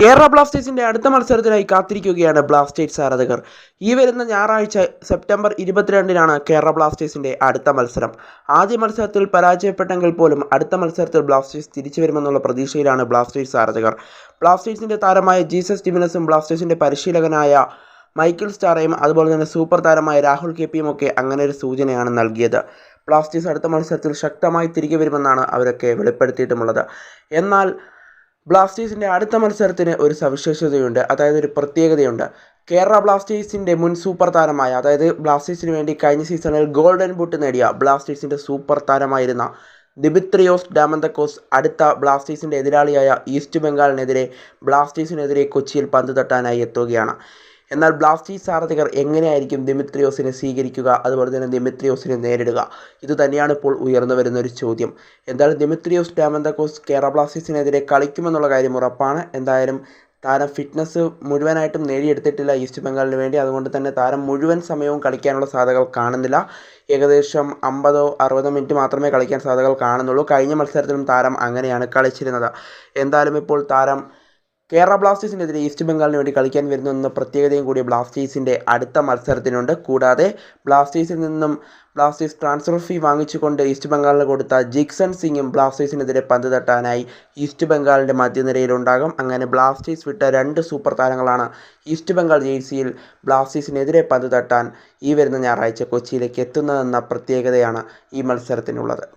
കേരള ബ്ലാസ്റ്റേഴ്സിന്റെ അടുത്ത മത്സരത്തിനായി കാത്തിരിക്കുകയാണ് ബ്ലാസ്റ്റേഴ്സ് ആരാധകർ. ഈ വരുന്ന ഞായറാഴ്ച സെപ്റ്റംബർ ഇരുപത്തിരണ്ടിനാണ് കേരള ബ്ലാസ്റ്റേഴ്സിന്റെ അടുത്ത മത്സരം. ആദ്യ മത്സരത്തിൽ പരാജയപ്പെട്ടെങ്കിൽ പോലും അടുത്ത മത്സരത്തിൽ ബ്ലാസ്റ്റേഴ്സ് തിരിച്ചു വരുമെന്നുള്ള പ്രതീക്ഷയിലാണ് ബ്ലാസ്റ്റേഴ്സ് ആരാധകർ. ബ്ലാസ്റ്റേഴ്സിന്റെ താരമായ ജീസസ് ടിമിനസും ബ്ലാസ്റ്റേഴ്സിന്റെ പരിശീലകനായ മൈക്കിൾ സ്റ്റാറയും അതുപോലെ തന്നെ സൂപ്പർ താരമായ രാഹുൽ കെ പിയും ഒക്കെ അങ്ങനെ ഒരു സൂചനയാണ് നൽകിയത്. ബ്ലാസ്റ്റേഴ്സ് അടുത്ത മത്സരത്തിൽ ശക്തമായി തിരികെ വരുമെന്നാണ് അവരൊക്കെ വെളിപ്പെടുത്തിയിട്ടുമുള്ളത്. എന്നാൽ ബ്ലാസ്റ്റേഴ്സിന്റെ അടുത്ത മത്സരത്തിന് ഒരു സവിശേഷതയുണ്ട് അതായത് ഒരു പ്രത്യേകതയുണ്ട്. കേരള ബ്ലാസ്റ്റേഴ്സിന്റെ മുൻ സൂപ്പർ താരമായ അതായത് ബ്ലാസ്റ്റേഴ്സിന് വേണ്ടി കഴിഞ്ഞ സീസണിൽ ഗോൾഡൻ ബൂട്ട് നേടിയ ബ്ലാസ്റ്റേഴ്സിന്റെ സൂപ്പർ താരമായിരുന്ന ദിമിത്രിയോസ് ഡാമന്തക്കോസ് അടുത്ത ബ്ലാസ്റ്റേഴ്സിന്റെ എതിരാളിയായ ഈസ്റ്റ് ബംഗാളിനെതിരെ ബ്ലാസ്റ്റേഴ്സിനെതിരെ കൊച്ചിയിൽ പന്ത് തട്ടാനായി എത്തുകയാണ്. എന്നാൽ ബ്ലാസ്റ്റേഴ്സ് ആരാധകർ എങ്ങനെയായിരിക്കും ദിമിത്രിയോസിനെ സ്വീകരിക്കുക? അതുപോലെ തന്നെ ദിമിത്രിയോസിനെ നേരിടുക. ഇത് തന്നെയാണ് ഇപ്പോൾ ഉയർന്നു വരുന്ന ഒരു ചോദ്യം. എന്തായാലും ദിമിത്രിയോസ് ഡാമന്തക്കോസ് കേരള ബ്ലാസ്റ്റേഴ്സിനെതിരെ കളിക്കുമെന്നുള്ള കാര്യം ഉറപ്പാണ്. എന്തായാലും താരം ഫിറ്റ്നസ് മുഴുവനായിട്ടും നേടിയെടുത്തിട്ടില്ല ഈസ്റ്റ് ബംഗാളിന് വേണ്ടി. അതുകൊണ്ട് തന്നെ താരം മുഴുവൻ സമയവും കളിക്കാനുള്ള സാധ്യതകൾ കാണുന്നില്ല. ഏകദേശം അമ്പതോ അറുപതോ മിനിറ്റ് മാത്രമേ കളിക്കാൻ സാധ്യതകൾ കാണുന്നുള്ളൂ. കഴിഞ്ഞ മത്സരത്തിലും താരം അങ്ങനെയാണ് കളിച്ചിരുന്നത്. എന്തായാലും ഇപ്പോൾ താരം കേരള ബ്ലാസ്റ്റേഴ്സിനെതിരെ ഈസ്റ്റ് ബംഗാളിന് വേണ്ടി കളിക്കാൻ വരുന്നു എന്ന പ്രത്യേകതയും കൂടി ബ്ലാസ്റ്റേഴ്സിന്റെ അടുത്ത മത്സരത്തിനുണ്ട്. കൂടാതെ ബ്ലാസ്റ്റേഴ്സിൽ നിന്നും ബ്ലാസ്റ്റേഴ്സ് ട്രാൻസ്ഫർ ഫീ വാങ്ങിച്ചുകൊണ്ട് ഈസ്റ്റ് ബംഗാളിന് കൊടുത്ത ജിക്സൺ സിംഗും ബ്ലാസ്റ്റേഴ്സിനെതിരെ പന്ത് തട്ടാനായി ഈസ്റ്റ് ബംഗാളിന്റെ മധ്യനിരയിലുണ്ടാകും അങ്ങനെ ബ്ലാസ്റ്റേഴ്സ് വിട്ട രണ്ട് സൂപ്പർ താരങ്ങളാണ് ഈസ്റ്റ് ബംഗാൾ ജേഴ്സിയിൽ ബ്ലാസ്റ്റേഴ്സിനെതിരെ പന്ത് തട്ടാൻ ഈ വരുന്ന ഞായറാഴ്ച കൊച്ചിയിലേക്ക് എത്തുന്നതെന്ന പ്രത്യേകതയാണ് ഈ മത്സരത്തിനുള്ളത്.